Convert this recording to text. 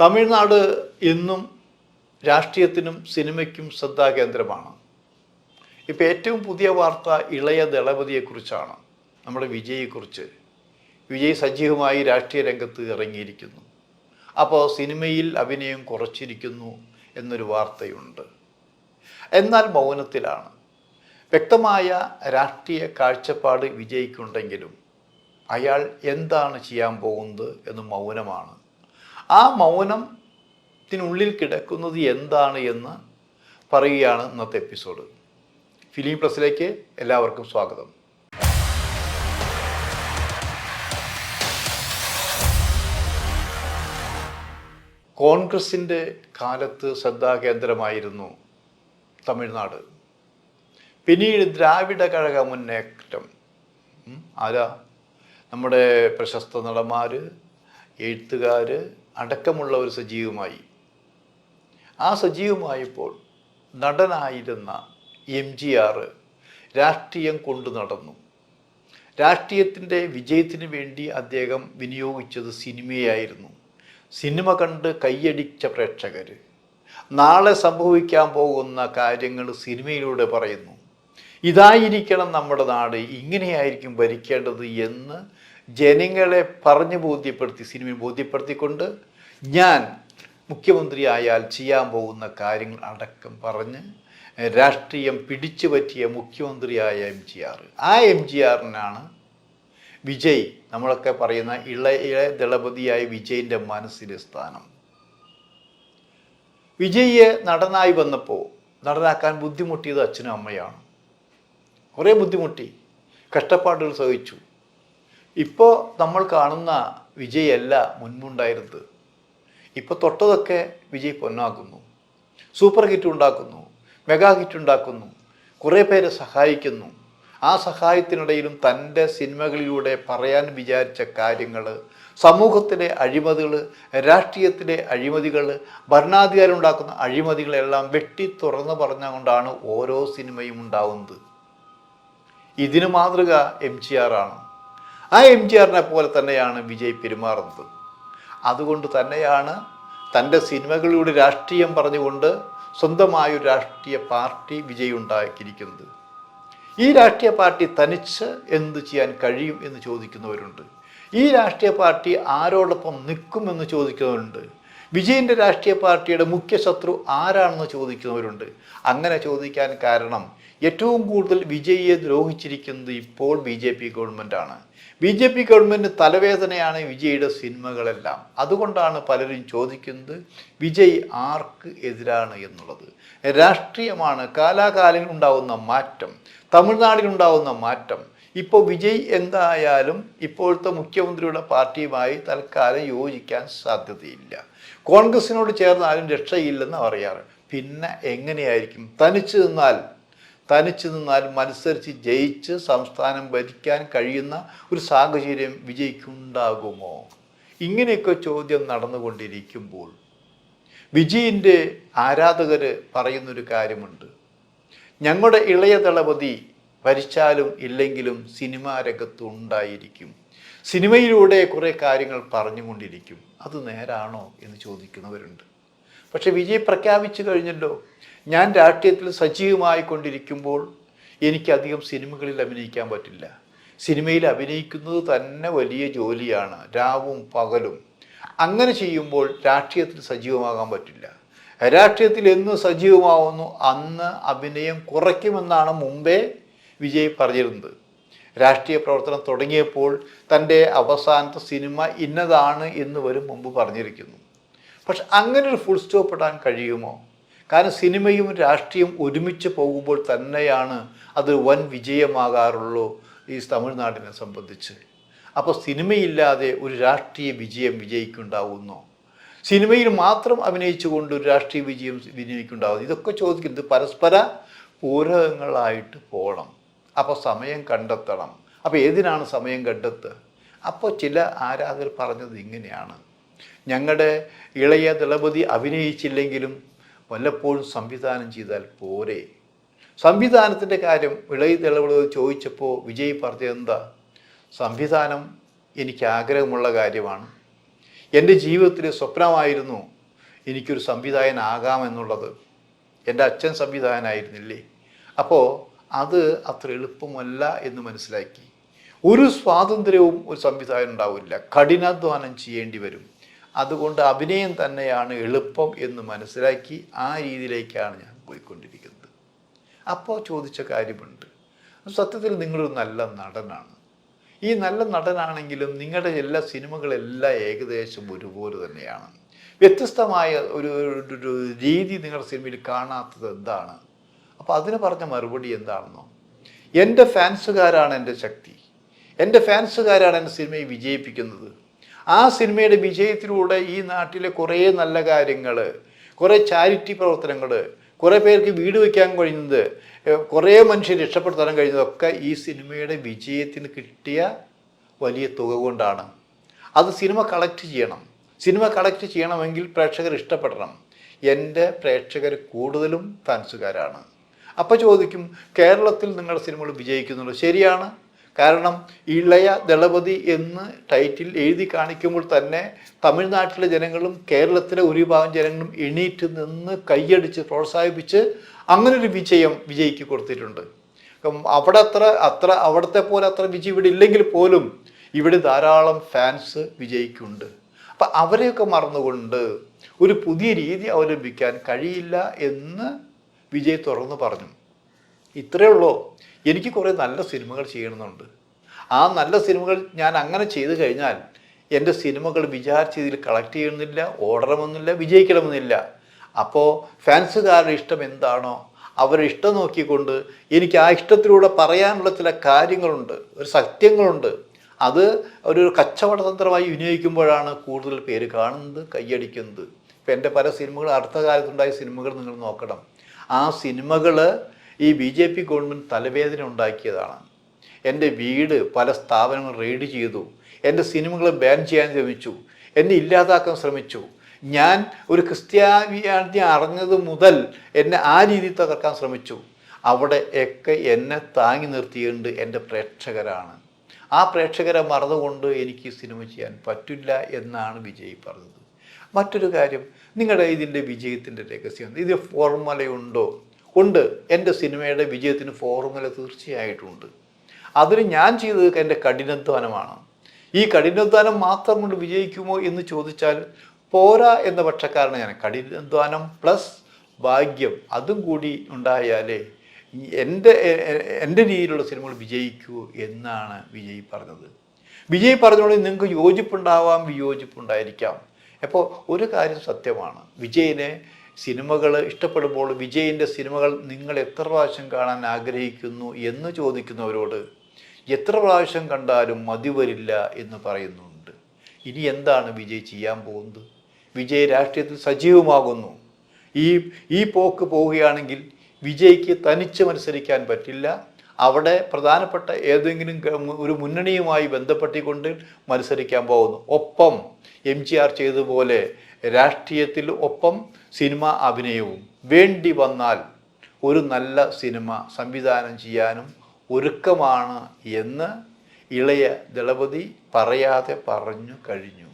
തമിഴ്നാട് എന്നും രാഷ്ട്രീയത്തിനും സിനിമയ്ക്കും ശ്രദ്ധാകേന്ദ്രമാണ്. ഇപ്പോൾ ഏറ്റവും പുതിയ വാർത്ത ഇളയ ദളപതിയെക്കുറിച്ചാണ്. നമ്മുടെ വിജയെക്കുറിച്ച് വിജയ് സജീവമായി രാഷ്ട്രീയ രംഗത്ത് ഇറങ്ങിയിരിക്കുന്നു. അപ്പോൾ സിനിമയിൽ അഭിനയം കുറച്ചിരിക്കുന്നു എന്നൊരു വാർത്തയുണ്ട്. എന്നാൽ മൗനത്തിലാണ്. വ്യക്തമായ രാഷ്ട്രീയ കാഴ്ചപ്പാട് വിജയിക്കുണ്ടെങ്കിലും അയാൾ എന്താണ് ചെയ്യാൻ പോകുന്നത് എന്ന് മൗനമാണ്. ആ മൗനത്തിനുള്ളിൽ കിടക്കുന്നത് എന്താണ് എന്ന് പറയുകയാണ് ഇന്നത്തെ എപ്പിസോഡ്. ഫിലിം പ്ലസിലേക്ക് എല്ലാവർക്കും സ്വാഗതം. കോൺഗ്രസിന്റെ കാലത്ത് ശ്രദ്ധാകേന്ദ്രമായിരുന്നു തമിഴ്നാട്. പിന്നീട് ദ്രാവിഡ കഴക മുന്നേറ്റം. ആരാ? നമ്മുടെ പ്രശസ്ത നടന്മാർ എഴുത്തുകാർ അടക്കമുള്ളവർ സജീവമായി. ആ സജീവമായപ്പോൾ നടനായിരുന്ന എം ജി ആർ രാഷ്ട്രീയം കൊണ്ടു നടന്നു. രാഷ്ട്രീയത്തിന്റെ വിജയത്തിന് വേണ്ടി അദ്ദേഹം വിനിയോഗിച്ചത് സിനിമയായിരുന്നു. സിനിമ കണ്ട് കൈയടിച്ച പ്രേക്ഷകർ നാളെ സംഭവിക്കാൻ പോകുന്ന കാര്യങ്ങൾ സിനിമയിലൂടെ പറയുന്നു. ഇതായിരിക്കണം നമ്മുടെ നാട് ഇങ്ങനെയായിരിക്കും ഭരിക്കേണ്ടത് എന്ന് ജനങ്ങളെ പറഞ്ഞു ബോധ്യപ്പെടുത്തി സിനിമയിൽ ബോധ്യപ്പെടുത്തിക്കൊണ്ട് ഞാൻ മുഖ്യമന്ത്രിയായാൽ ചെയ്യാൻ പോകുന്ന കാര്യങ്ങൾ അടക്കം പറഞ്ഞ് രാഷ്ട്രീയം പിടിച്ചു പറ്റിയ മുഖ്യമന്ത്രിയായ എം ജി ആർ ആ എം ജി ആറിനാണ് വിജയ് നമ്മളൊക്കെ പറയുന്ന ഇളയ ദളപതിയായ വിജയിന്റെ മനസ്സിലെ സ്ഥാനം. വിജയ്യെ നടനായി വന്നപ്പോൾ നടനാക്കാൻ ബുദ്ധിമുട്ടിയത് അച്ഛനും അമ്മയാണ്. കുറേ ബുദ്ധിമുട്ടി കഷ്ടപ്പാടുകൾ സഹിച്ചു. ഇപ്പോൾ നമ്മൾ കാണുന്ന വിജയല്ല മുൻപുണ്ടായിരുന്നത്. ഇപ്പോൾ തൊട്ടതൊക്കെ വിജയ് പൊന്നാക്കുന്നു. സൂപ്പർ ഹിറ്റ് ഉണ്ടാക്കുന്നു. മെഗാ ഹിറ്റ് ഉണ്ടാക്കുന്നു. കുറേ പേരെ സഹായിക്കുന്നു. ആ സഹായത്തിനിടയിലും തന്റെ സിനിമകളിലൂടെ പറയാൻ വിചാരിച്ച കാര്യങ്ങൾ സമൂഹത്തിലെ അഴിമതികൾ രാഷ്ട്രീയത്തിലെ അഴിമതികൾ ഭരണാധികാരം ഉണ്ടാക്കുന്ന അഴിമതികളെല്ലാം വെട്ടി തുറന്നു പറഞ്ഞുകൊണ്ടാണ് ഓരോ സിനിമയും ഉണ്ടാവുന്നത്. ഇതിന് മാതൃക എം ജി ആണ്. ആ എം ജി ആറിനെ പോലെ തന്നെയാണ് വിജയ് പെരുമാറുന്നത്. അതുകൊണ്ട് തന്നെയാണ് തന്റെ സിനിമകളിലൂടെ രാഷ്ട്രീയം പറഞ്ഞുകൊണ്ട് സ്വന്തമായൊരു രാഷ്ട്രീയ പാർട്ടി വിജയം ഉണ്ടാക്കിയിരിക്കുന്നത് ഈ രാഷ്ട്രീയ പാർട്ടി തനിച്ച് എന്ത് ചെയ്യാൻ കഴിയും എന്ന് ചോദിക്കുന്നവരുണ്ട്. ഈ രാഷ്ട്രീയ പാർട്ടി ആരോടൊപ്പം നിൽക്കുമെന്ന് ചോദിക്കുന്നവരുണ്ട്. വിജയിന്റെ രാഷ്ട്രീയ പാർട്ടിയുടെ മുഖ്യ ശത്രു ആരാണെന്ന് ചോദിക്കുന്നവരുണ്ട്. അങ്ങനെ ചോദിക്കാൻ കാരണം ഏറ്റവും കൂടുതൽ വിജയിയെ ദ്രോഹിച്ചിരിക്കുന്നത് ഇപ്പോൾ ബി ജെ പി ഗവൺമെന്റാണ്. ബി ജെ പി ഗവൺമെന്റ് തലവേദനയാണ് വിജയുടെ സിനിമകളെല്ലാം. അതുകൊണ്ടാണ് പലരും ചോദിക്കുന്നത് വിജയ് ആർക്ക് എതിരാണ് എന്നുള്ളത്. രാഷ്ട്രീയമാണ് കാലാകാലം ഉണ്ടാകുന്ന മാറ്റം തമിഴ്നാടിനുണ്ടാകുന്ന മാറ്റം. ഇപ്പോൾ വിജയ് എന്തായാലും ഇപ്പോഴത്തെ മുഖ്യമന്ത്രിയുടെ പാർട്ടിയുമായി തൽക്കാലം യോജിക്കാൻ സാധ്യതയില്ല. കോൺഗ്രസിനോട് ചേർന്നാലും രക്ഷയില്ലെന്ന് പറയാറ്. പിന്നെ എങ്ങനെയായിരിക്കും? തനിച്ചു നിന്നാൽ തനിച്ച് നിന്നാലും മത്സരിച്ച് ജയിച്ച് സംസ്ഥാനം ഭരിക്കാൻ കഴിയുന്ന ഒരു സാഹചര്യം വിജയിക്കുണ്ടാകുമോ ഇങ്ങനെയൊക്കെ ചോദ്യം നടന്നുകൊണ്ടിരിക്കുമ്പോൾ വിജയിന്റെ ആരാധകർ പറയുന്നൊരു കാര്യമുണ്ട്. ഞങ്ങളുടെ ഇളയ ദളപതി ഭരിച്ചാലും ഇല്ലെങ്കിലും സിനിമാ രംഗത്ത് ഉണ്ടായിരിക്കും. സിനിമയിലൂടെ കുറേ കാര്യങ്ങൾ പറഞ്ഞുകൊണ്ടിരിക്കും. അത് നേരാണോ എന്ന് ചോദിക്കുന്നവരുണ്ട്. പക്ഷെ വിജയ് പ്രഖ്യാപിച്ചു കഴിഞ്ഞല്ലോ. ഞാൻ രാഷ്ട്രീയത്തിൽ സജീവമായി കൊണ്ടിരിക്കുമ്പോൾ എനിക്കധികം സിനിമകളിൽ അഭിനയിക്കാൻ പറ്റില്ല. സിനിമയിൽ അഭിനയിക്കുന്നത് തന്നെ വലിയ ജോലിയാണ് രാവും പകലും. അങ്ങനെ ചെയ്യുമ്പോൾ രാഷ്ട്രീയത്തിൽ സജീവമാകാൻ പറ്റില്ല. രാഷ്ട്രീയത്തിൽ എന്ന് സജീവമാവുന്നു അന്ന് അഭിനയം കുറയ്ക്കുമെന്നാണ് മുമ്പേ വിജയ് പറഞ്ഞിരുന്നത്. രാഷ്ട്രീയ പ്രവർത്തനം തുടങ്ങിയപ്പോൾ തന്റെ അവസാനത്തെ സിനിമ ഇന്നതാണ് എന്ന് വരും മുമ്പ് പറഞ്ഞിരിക്കുന്നു. പക്ഷെ അങ്ങനെ ഒരു ഫുൾ സ്റ്റോപ്പ് ഇടാൻ കഴിയുമോ? കാരണം സിനിമയും രാഷ്ട്രീയം ഒരുമിച്ച് പോകുമ്പോൾ തന്നെയാണ് അത് വൻ വിജയമാകാറുള്ളൂ ഈ തമിഴ്നാടിനെ സംബന്ധിച്ച്. അപ്പോൾ സിനിമയില്ലാതെ ഒരു രാഷ്ട്രീയ വിജയം വിജയിക്കുണ്ടാവുന്നു? സിനിമയിൽ മാത്രം അഭിനയിച്ചുകൊണ്ട് ഒരു രാഷ്ട്രീയ വിജയം വിജയിക്കുണ്ടാവുന്നു? ഇതൊക്കെ ചോദിക്കുന്നത് പരസ്പര പൂരകങ്ങളായിട്ട് പോകണം. അപ്പോൾ സമയം കണ്ടെത്തണം. അപ്പോൾ ഏതിനാണ് സമയം കണ്ടെത്തുക? അപ്പോൾ ചില ആരാധകർ പറഞ്ഞത് ഇങ്ങനെയാണ്. ഞങ്ങളുടെ ഇളയ ദളപതി അഭിനയിച്ചില്ലെങ്കിലും വല്ലപ്പോഴും സംവിധാനം ചെയ്താൽ പോരെ. സംവിധാനത്തിന്റെ കാര്യം ഇളയ തെളിവുകൾ ചോദിച്ചപ്പോൾ വിജയ് പറഞ്ഞതെന്താ സംവിധാനം എനിക്ക് ആഗ്രഹമുള്ള കാര്യമാണ്. എന്റെ ജീവിതത്തിൽ സ്വപ്നമായിരുന്നു എനിക്കൊരു സംവിധായകനാകാമെന്നുള്ളത്. എന്റെ അച്ഛൻ സംവിധായകനായിരുന്നില്ലേ? അപ്പോൾ അത് അത്ര എളുപ്പമല്ല എന്ന് മനസ്സിലാക്കി. ഒരു സ്വാതന്ത്ര്യവും ഒരു സംവിധായകൻ ഉണ്ടാവില്ല. കഠിനാധ്വാനം ചെയ്യേണ്ടി വരും. അതുകൊണ്ട് അഭിനയം തന്നെയാണ് എളുപ്പം എന്ന് മനസ്സിലാക്കി ആ രീതിയിലേക്കാണ് ഞാൻ പോയിക്കൊണ്ടിരിക്കുന്നത്. അപ്പോൾ ചോദിച്ച കാര്യമുണ്ട്. സത്യത്തിൽ നിങ്ങളൊരു നല്ല നടനാണ്. ഈ നല്ല നടനാണെങ്കിലും നിങ്ങളുടെ എല്ലാ സിനിമകളെല്ലാം ഏകദേശം ഒരുപോലെ തന്നെയാണ്. വ്യത്യസ്തമായ ഒരു രീതി നിങ്ങളുടെ സിനിമയിൽ കാണാത്തത് എന്താണ്? അപ്പോൾ അതിന് പറഞ്ഞ മറുപടി എന്താണെന്നോ? എന്റെ ഫാൻസുകാരാണ് എന്റെ ശക്തി. എന്റെ ഫാൻസുകാരാണ് എന്റെ സിനിമയെ വിജയിപ്പിക്കുന്നത്. ആ സിനിമയുടെ വിജയത്തിലൂടെ ഈ നാട്ടിലെ കുറേ നല്ല കാര്യങ്ങൾ കുറേ ചാരിറ്റി പ്രവർത്തനങ്ങൾ കുറേ പേർക്ക് വീട് വയ്ക്കാൻ കഴിയുന്നത് കുറേ മനുഷ്യർ രക്ഷപ്പെടുത്താൻ കഴിയുന്നതൊക്കെ ഈ സിനിമയുടെ വിജയത്തിന് കിട്ടിയ വലിയ തുക കൊണ്ടാണ്. അത് സിനിമ കളക്ട് ചെയ്യണം. സിനിമ കളക്ട് ചെയ്യണമെങ്കിൽ പ്രേക്ഷകർ ഇഷ്ടപ്പെടണം. എന്റെ പ്രേക്ഷകർ കൂടുതലും ഫാൻസുകാരാണ്. അപ്പോൾ ചോദിക്കും കേരളത്തിൽ നിങ്ങളുടെ സിനിമകൾ വിജയിക്കുന്നുള്ളൂ ശരിയാണ്. കാരണം ഇളയ ദളപതി എന്ന് ടൈറ്റിൽ എഴുതി കാണിക്കുമ്പോൾ തന്നെ തമിഴ്നാട്ടിലെ ജനങ്ങളും കേരളത്തിലെ ഒരു ഭാഗം ജനങ്ങളും എണീറ്റ് നിന്ന് കൈയടിച്ച് പ്രോത്സാഹിപ്പിച്ച് അങ്ങനൊരു വിജയം വിജയിക്ക് കൊടുത്തിട്ടുണ്ട്. അവിടെ അത്ര അത്ര അവിടുത്തെ പോലെ അത്ര വിജയം ഇവിടെ ഇല്ലെങ്കിൽ പോലും ഇവിടെ ധാരാളം ഫാൻസ് വിജയിക്കുണ്ട് അപ്പം അവരെയൊക്കെ മറന്നുകൊണ്ട് ഒരു പുതിയ രീതി അവലംബിക്കാൻ കഴിയില്ല എന്ന് വിജയ് തുറന്നു പറഞ്ഞു. ഇത്രയേ ഉള്ളൂ. എനിക്ക് കുറേ നല്ല സിനിമകൾ ചെയ്യണമെന്നുണ്ട്. ആ നല്ല സിനിമകൾ ഞാൻ അങ്ങനെ ചെയ്തു കഴിഞ്ഞാൽ എന്റെ സിനിമകൾ വിചാരിച്ച രീതിയിൽ കളക്ട് ചെയ്യണമെന്നില്ല ഓടണമെന്നില്ല വിജയിക്കണമെന്നില്ല. അപ്പോൾ ഫാൻസുകാരുടെ ഇഷ്ടം എന്താണോ അവരുടെ ഇഷ്ടം നോക്കിക്കൊണ്ട് എനിക്ക് ആ ഇഷ്ടത്തിലൂടെ പറയാനുള്ള ചില കാര്യങ്ങളുണ്ട് ഒരു സത്യങ്ങളുണ്ട്. അത് ഒരു കച്ചവട തന്ത്രമായി വിനിയോഗിക്കുമ്പോഴാണ് കൂടുതൽ പേര് കാണുന്നത് കൈയടിക്കുന്നത്. ഇപ്പം എന്റെ പല സിനിമകൾ അടുത്ത കാലത്തുണ്ടായ സിനിമകൾ നിങ്ങൾ നോക്കണം. ആ സിനിമകൾ ഈ ബി ജെ പി ഗവൺമെന്റ് തലവേദന ഉണ്ടാക്കിയതാണ്. എന്റെ വീട് പല സ്ഥാപനങ്ങൾ റെയ്ഡ് ചെയ്തു. എന്റെ സിനിമകൾ ബാൻ ചെയ്യാൻ ശ്രമിച്ചു. എന്നെ ഇല്ലാതാക്കാൻ ശ്രമിച്ചു. ഞാൻ ഒരു ക്രിസ്ത്യാനിയാണ്ടി അറിഞ്ഞത് മുതൽ എന്നെ ആ രീതിയിൽ തകർക്കാൻ ശ്രമിച്ചു. അവിടെ ഒക്കെ എന്നെ താങ്ങി നിർത്തിയുണ്ട് എന്റെ പ്രേക്ഷകരാണ്. ആ പ്രേക്ഷകരെ മറന്നുകൊണ്ട് എനിക്ക് സിനിമ ചെയ്യാൻ പറ്റില്ല എന്നാണ് വിജയ് പറഞ്ഞത്. മറ്റൊരു കാര്യം നിങ്ങളുടെ ഇതിന്റെ വിജയത്തിന്റെ രഹസ്യം ഇത് ഫോർമുലയുണ്ടോ? ഉണ്ട്. എന്റെ സിനിമയുടെ വിജയത്തിന് ഫോർമുല തീർച്ചയായിട്ടുണ്ട്. അതിന് ഞാൻ ചെയ്തത് എന്റെ കഠിനാധ്വാനമാണ്. ഈ കഠിനാധ്വാനം മാത്രം കൊണ്ട് വിജയിക്കുമോ എന്ന് ചോദിച്ചാൽ പോരാ എന്ന പക്ഷക്കാരന് ഞാൻ. കഠിനാധ്വാനം പ്ലസ് ഭാഗ്യം അതും കൂടി ഉണ്ടായാലേ എന്റെ എന്റെ രീതിയിലുള്ള സിനിമകൾ വിജയിക്കൂ എന്നാണ് വിജയ് പറഞ്ഞത്. വിജയ് പറഞ്ഞതുകൊണ്ട് നിങ്ങൾക്ക് യോജിപ്പുണ്ടാവാം വിയോജിപ്പുണ്ടായിരിക്കാം. അപ്പോൾ ഒരു കാര്യം സത്യമാണ്. വിജയിനെ സിനിമകൾ ഇഷ്ടപ്പെടുമ്പോൾ വിജയിന്റെ സിനിമകൾ നിങ്ങൾ എത്ര പ്രാവശ്യം കാണാൻ ആഗ്രഹിക്കുന്നു എന്ന് ചോദിക്കുന്നവരോട് എത്ര പ്രാവശ്യം കണ്ടാലും മതി വരില്ല എന്ന് പറയുന്നുണ്ട്. ഇനി എന്താണ് വിജയ് ചെയ്യാൻ പോകുന്നത്? വിജയ് രാഷ്ട്രീയത്തിൽ സജീവമാകുന്നു. ഈ ഈ പോക്ക് പോവുകയാണെങ്കിൽ വിജയ്ക്ക് തനിച്ച് മത്സരിക്കാൻ പറ്റില്ല. അവിടെ പ്രധാനപ്പെട്ട ഏതെങ്കിലും ഒരു മുന്നണിയുമായി ബന്ധപ്പെട്ടിക്കൊണ്ട് മത്സരിക്കാൻ പോകുന്നു. ഒപ്പം എം ജി ആർ ചെയ്തതുപോലെ രാഷ്ട്രീയത്തിൽ ഒപ്പം സിനിമ അഭിനയവും. വേണ്ടി വന്നാൽ ഒരു നല്ല സിനിമ സംവിധാനം ചെയ്യാനും ഒരുക്കമാണ് എന്ന് ഇളയ ദളപതി പറയാതെ പറഞ്ഞു കഴിഞ്ഞു.